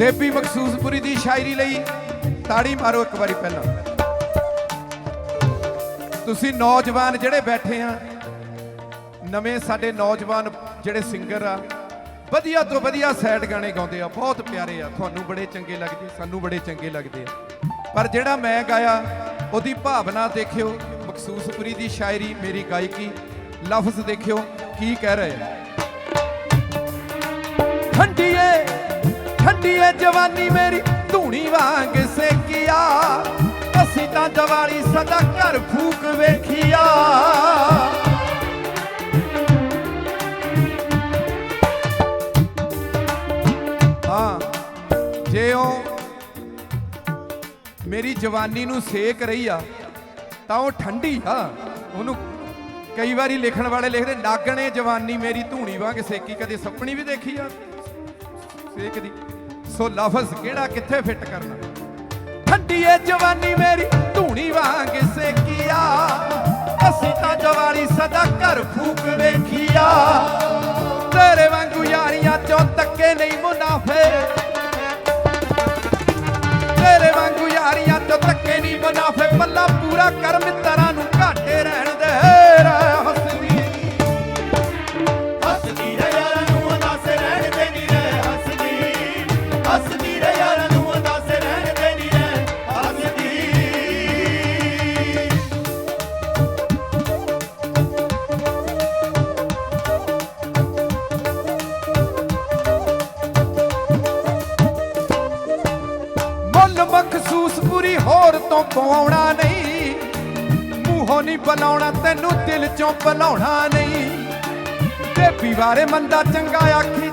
ਦੇਬੀ ਮਖਸੂਸਪੁਰੀ ਦੀ ਸ਼ਾਇਰੀ ਲਈ ਤਾੜੀ ਮਾਰੋ ਇੱਕ ਵਾਰੀ ਪਹਿਲਾਂ। ਤੁਸੀਂ ਨੌਜਵਾਨ ਜਿਹੜੇ ਬੈਠੇ ਆ, ਨਵੇਂ ਸਾਡੇ ਨੌਜਵਾਨ ਜਿਹੜੇ ਸਿੰਗਰ ਆ, ਵਧੀਆ ਤੋਂ ਵਧੀਆ ਸੈਡ ਗਾਣੇ ਗਾਉਂਦੇ ਆ, ਬਹੁਤ ਪਿਆਰੇ ਆ। ਤੁਹਾਨੂੰ ਬੜੇ ਚੰਗੇ ਲੱਗਦੇ, ਸਾਨੂੰ ਬੜੇ ਚੰਗੇ ਲੱਗਦੇ ਆ। ਪਰ ਜਿਹੜਾ ਮੈਂ ਗਾਇਆ, ਉਹਦੀ ਭਾਵਨਾ ਦੇਖਿਓ ਮਖਸੂਸਪੁਰੀ ਦੀ ਸ਼ਾਇਰੀ, ਮੇਰੀ ਗਾਇਕੀ, ਲਫ਼ਜ਼ ਦੇਖਿਓ, ਕੀ ਕਹਿ ਰਹੇ ਆ। ਠੰਡੀਏ ਠੰਡੀਏ ਜਵਾਨੀ ਮੇਰੀ, ਧੂਣੀ ਵਾਂਗ ਸੇਕਿਆ। ਅਸੀਂ ਤਾਂ ਦੀਵਾਲੀ ਸਦਾ ਘਰ ਫੂਕ ਵੇਖੀਆ। ਹਾਂ ਜੇ ਉਹ ਮੇਰੀ ਜਵਾਨੀ ਨੂੰ ਸੇਕ ਰਹੀ ਆ, ਤਾਂ ਉਹ ਠੰਡੀ ਆ। ਉਹਨੂੰ ਕਈ ਵਾਰੀ ਲਿਖਣ ਵਾਲੇ ਲਿਖਦੇ, ਨਾਗਣੇ ਜਵਾਨੀ ਮੇਰੀ, ਧੂਣੀ ਵਾਂਗ ਸੇਕੀ, ਕਦੇ ਸੁਪਣੀ ਵੀ ਦੇਖੀ ਆ। ਸੇਕਦੀ ਸੋ ਲਫ਼ਜ਼ ਕਿਹੜਾ, ਕਿੱਥੇ ਫਿੱਟ ਕਰਨਾ? ਠੰਡੀ ਏ ਜਵਾਨੀ ਮੇਰੀ, ਧੂਣੀ ਵਾਂਗ ਸੇਕੀਆ। ਅਸੀਂ ਤਾਂ ਜਵਾਨੀ ਸਦਾ ਘਰ ਫੂਕ ਵੇਖੀਆ। ਤੇਰੇ ਵਾਂਗੂ ਯਾਰੀਆਂ ਚੋਂ ਤੱਕੇ ਨਹੀਂ ਮੁਨਾਫੇ। ਤੇਰੇ ਵਾਂਗੂ ਯਾਰੀਆਂ ਚੋਂ ਤੱਕੇ ਨਹੀਂ ਮੁਨਾਫੇ। ਪੱਲਾ ਪੂਰਾ ਕਰ ਮਿੱਤਰ ਹੋਰ ਤੋਂ ਪਵਾਉਣਾ ਨਹੀਂ। ਮੂੰਹੋਂ ਨਹੀਂ ਬੁਲਾਉਣਾ, ਤੈਨੂੰ ਦਿਲ ਚੋਂ ਬੁਲਾਉਣਾ ਨਹੀਂ। ਤੇ ਵਾਰੇ ਮੰਦਾ ਚੰਗਾ ਆਖੀ ਚੱਲ